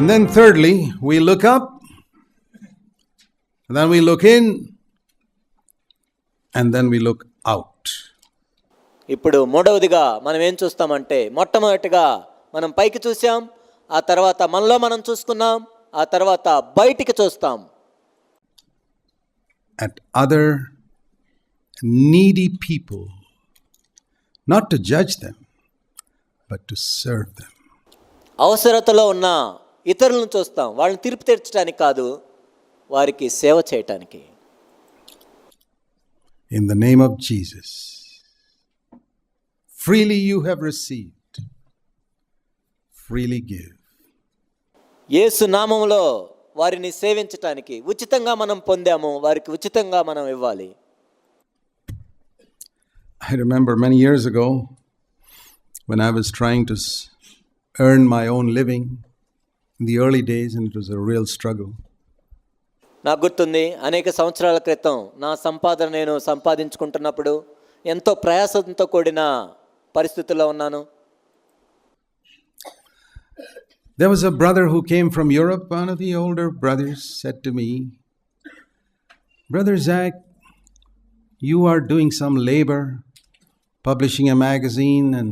And then, thirdly, we look up, and then we look in, and then we look out. ఇప్పుడు మూడవదిగా మనం ఏం చూస్తామంటే మొట్టమొదటిగా మనం పైకి చూసాం ఆ తర్వాత మనలో మనం చూసుకున్నాం ఆ తర్వాత బయటికి చూస్తాం at other needy people not to judge them but to serve them అవసరతలో ఉన్న ఇతరులను చూస్తాం వాళ్ళని తీర్పు తీర్చడానికి కాదు వారికి సేవ చేయటానికి In the name of Jesus, freely you have received, freely give. యేసు నామములో వారిని సేవించటానికి ఉచితంగా మనం పొందాము వారికి ఉచితంగా మనం ఇవ్వాలి I remember many years ago when I was trying to earn my own living in the early days, and it was a real struggle. నాకు గుర్తుంది అనేక సంవత్సరాల క్రితం నా సంపాదన నేను సంపాదించుకుంటున్నప్పుడు ఎంతో ప్రయాసంతో కూడిన పరిస్థితుల్లో ఉన్నాను There was a brother who came from Europe. One of the older brothers said to me, Brother Zach, you are doing some labor, publishing a magazine and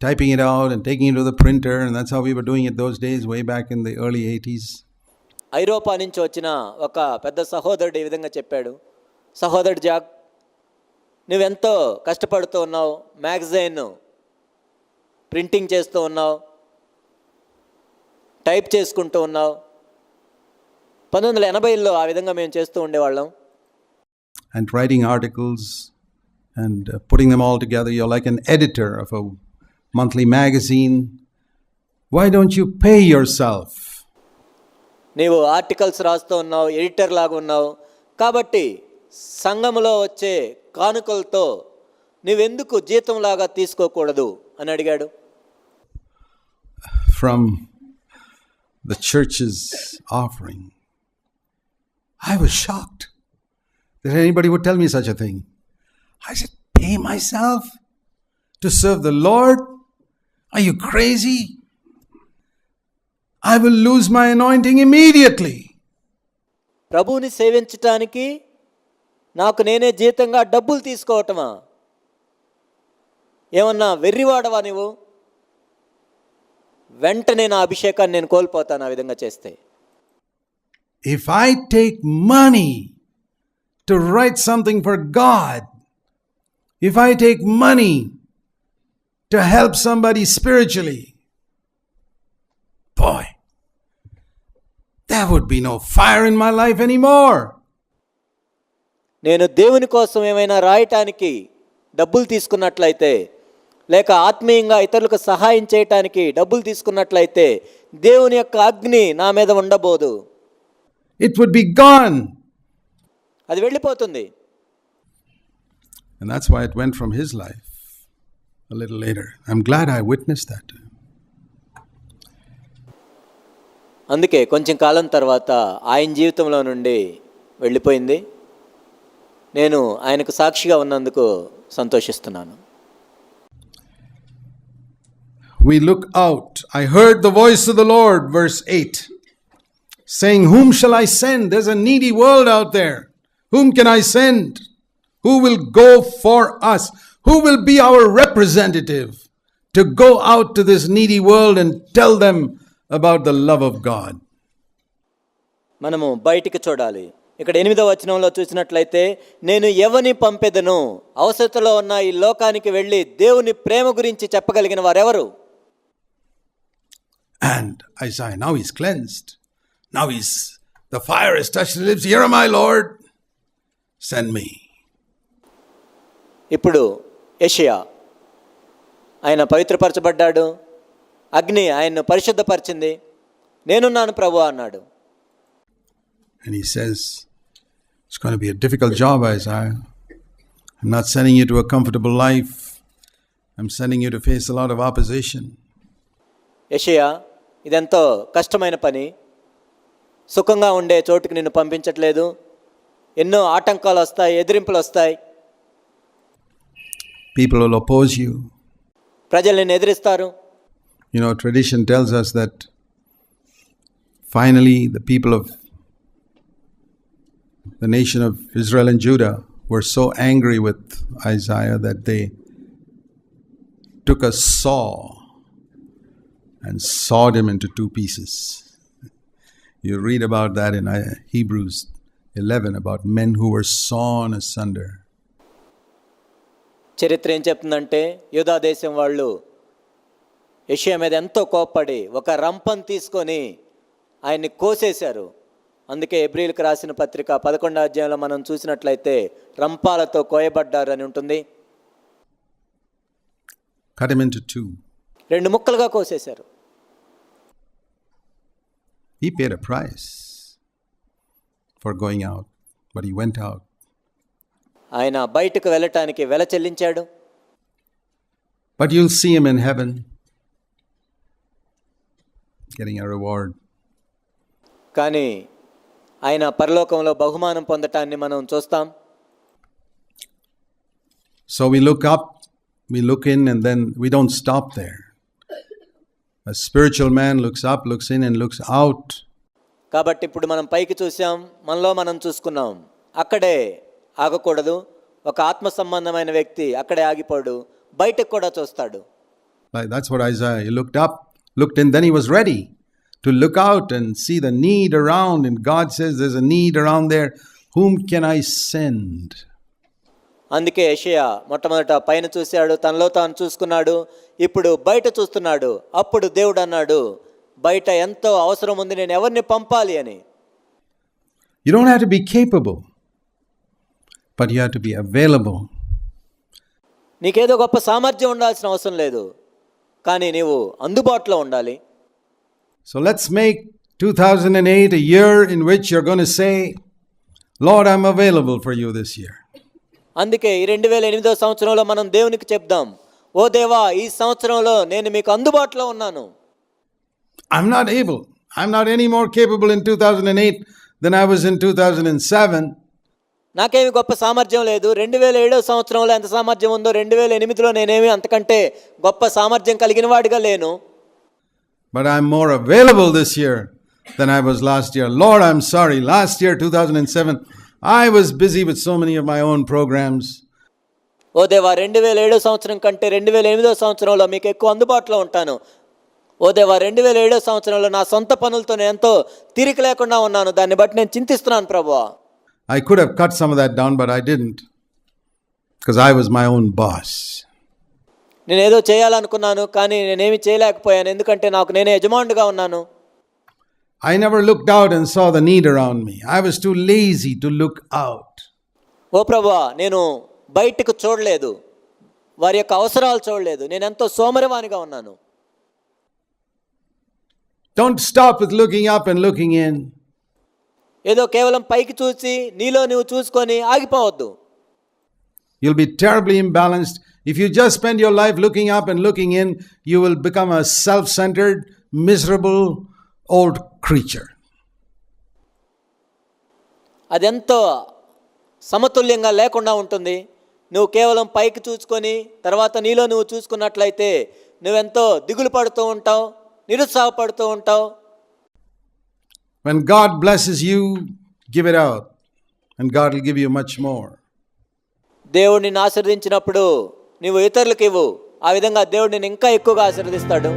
typing it out and taking it to the printer. And that's how we were doing it those days, way back in the early 80s. ఐరోపా నుంచి వచ్చిన ఒక పెద్ద సహోదరుడు ఈ విధంగా చెప్పాడు సహోదరుడు జాక్ నువ్వెంతో కష్టపడుతూ ఉన్నావు మ్యాగజైన్ ప్రింటింగ్ చేస్తూ ఉన్నావు టైప్ చేసుకుంటూ ఉన్నావు పంతొమ్మిది వందల ఎనభైలో ఆ విధంగా మేము చేస్తూ ఉండేవాళ్ళం and writing articles and uh, putting them all together. You're like an editor of a monthly magazine. Why don't you pay yourself? నీవు ఆర్టికల్స్ రాస్తూ ఉన్నావు ఎడిటర్ లాగా ఉన్నావు కాబట్టి సంఘములో వచ్చే కానుకలతో నువ్వెందుకు జీతంలాగా తీసుకోకూడదు అని అడిగాడు From the church's offering. I was shocked that anybody would tell me such a thing. I said, Pay myself to serve the Lord? Are you crazy? I will lose my anointing immediately. ప్రభువుని సేవించటానికి నాకు నేనే జీతంగా డబ్బులు తీసుకోవటమా ఏమన్నా వెర్రివాడవా నువ్వు వెంటనే నా అభిషేకాన్ని నేను కోల్పోతాను ఆ విధంగా చేస్తే If I take money to write something for God, if I take money to help somebody spiritually. Boy, there would be no fire in my life anymore. నేను దేవుని కోసం ఏమైనా రాయటానికి డబ్బులు తీసుకున్నట్లయితే లేక ఆత్మీయంగా ఇతరులకు సహాయం చేయటానికి డబ్బులు తీసుకున్నట్లయితే దేవుని యొక్క అగ్ని నా మీద ఉండబోదు ఇట్ వుడ్ బి గాన్ అది వెళ్ళిపోతుంది that's why went from his life a little later. I'm glad I witnessed that. అందుకే కొంచెం కాలం తర్వాత ఆయన జీవితంలో నుండి వెళ్ళిపోయింది నేను ఆయనకు సాక్షిగా ఉన్నందుకు సంతోషిస్తున్నాను we look out. I heard the voice of the Lord, verse 8, saying, Whom shall I send? There's a needy world out there. Whom can I send? Who will go for us? Who will be our representative to go out to this needy world and tell them about the love of God? మనము బయటికి చూడాలి ఇక్కడ ఎనిమిదవ వచనంలో చూసినట్లయితే నేను ఎవని పంపెదను అవసరతలో ఉన్న ఈ లోకానికి వెళ్ళి దేవుని ప్రేమ గురించి చెప్పగలిగిన వారెవరు Isaiah, now he's cleansed. Now he's, the fire has touched his lips. Here am I, Lord. Send me. ఇప్పుడు యషియా. ఆయన పవిత్రపరచబడ్డాడు. అగ్ని ఆయన్ను పరిశుద్ధపరిచింది. నేనున్నాను ప్రభు అన్నాడు. ఇదెంతో కష్టమైన పని. సుఖంగా ఉండే చోటుకి నిన్ను పంపించట్లేదు. ఎన్నో ఆటంకాలు వస్తాయి ఎదిరింపులు వస్తాయి. People will oppose you. ప్రజలు నిన్ను ఎదిరిస్తారు You know, tradition tells us that Finally, the people of the nation of Israel and Judah were so angry with Isaiah that they took a saw and sawed him into two pieces. You read about that in uh, Hebrews 11 about men who were sawn asunder. చరిత్ర ఏం చెప్తుందంటే యూదా దేశం వాళ్ళు యెషయా మీద ఎంతో కోప్పడి ఒక రంపం తీసుకొని ఆయన్ని కోసేశారు అందుకే ఎబ్రిల్కి రాసిన పత్రిక పదకొండో అధ్యాయంలో మనం చూసినట్లయితే రంపాలతో కోయబడ్డారు అని ఉంటుంది Cut him into two. రెండు ముక్కలుగా కోసేశారు He paid a price for going out, but he went out. ఆయన బయటకు వెళ్ళటానికి వెల చెల్లించాడు. But you'll see him in heaven getting a reward కానీ ఆయన పరలోకంలో బహుమానం పొందటాన్ని మనం చూస్తాం. So we look up we look in and then we don't stop there a spiritual man looks up looks in and looks out కాబట్టి ఇప్పుడు మనం పైకి చూసాం మనలో మనం చూసుకున్నాం. అక్కడే ఆగకూడదు ఒక ఆత్మ సంబంధమైన వ్యక్తి అక్కడే ఆగిపోడు బయటకు కూడా చూస్తాడు Like that's what Isaiah he looked up, looked in, then he was ready to look out and see the need around. And God says, There's a need around there. Whom can I send? అందుకే యెషయా మొట్టమొదట పైన చూశాడు తనలో తాను చూసుకున్నాడు ఇప్పుడు బయట చూస్తున్నాడు అప్పుడు దేవుడు అన్నాడు బయట ఎంతో అవసరం ఉంది నేను ఎవరిని పంపాలి అని You don't have to be capable, but you have to be available. నీకేదో గొప్ప సామర్థ్యం ఉండాల్సిన అవసరం లేదు కానీ నీవు అందుబాటులో ఉండాలి So let's make 2008 a year in which you're going to say, Lord, I'm available for you this year. అందుకే ఈ రెండు వేల ఎనిమిదో సంవత్సరంలో మనం దేవునికి చెప్దాం ఓ దేవా ఈ సంవత్సరంలో నేను మీకు అందుబాటులో ఉన్నాను I'm not able. I'm not any more capable in 2008 than I was in 2007. నాకేమి గొప్ప సామర్థ్యం లేదు రెండు వేల ఏడో సంవత్సరంలో ఎంత సామర్థ్యం ఉందో రెండు వేల ఎనిమిదిలో నేనేమి అంతకంటే గొప్ప సామర్థ్యం కలిగిన వాడిగా లేను But I'm more available this year than I was last year. Lord, I'm sorry. Last year, 2007, I was busy with so many of my own programs. ఓ దేవా రెండు వేల ఏడో సంవత్సరం కంటే రెండు వేల ఎనిమిదో సంవత్సరంలో మీకు ఎక్కువ అందుబాటులో ఉంటాను ఓ దేవా రెండు వేల ఏడో సంవత్సరంలో నా సొంత పనులతో నేను ఎంతో తీరిక లేకుండా ఉన్నాను దాన్ని బట్టి నేను చింతిస్తున్నాను ప్రభువా I could have cut some of that down, but I didn't because I was my own boss. నేను ఏదో చేయాలనుకున్నాను కానీ నేనేమి చేయలేకపోయాను ఎందుకంటే నాకు నేనే యజమానుడిగా ఉన్నాను I never looked out and saw the need around me. I was too lazy to look out. ఓ ప్రభువా నేను బయటకు చూడలేదు వారి యొక్క అవసరాలు చూడలేదు నేను ఎంతో సోమరివానిగా ఉన్నాను Don't stop with looking up and looking in. ఏదో కేవలం పైకి చూసి నీలో నువ్వు చూసుకొని ఆగిపోవద్దు. You'll be terribly imbalanced if you just spend your life looking up and looking in you will become a self centred miserable old creature అదెంతో సమతుల్యంగా లేకుండా ఉంటుంది. నువ్వు కేవలం పైకి చూసుకొని తర్వాత నీలో నువ్వు చూసుకున్నట్లయితే నువ్వెంతో దిగులు పడుతూ ఉంటావు నిరుత్సాహపడుతూ ఉంటావు. When God blesses you, give it out, and God will give you much more. దేవుడిని ఆశీర్వదించినప్పుడు నువ్వు ఇతరులకు ఇవ్వు ఆ విధంగా దేవుడు నేను ఇంకా ఎక్కువగా ఆశీర్వదిస్తాడు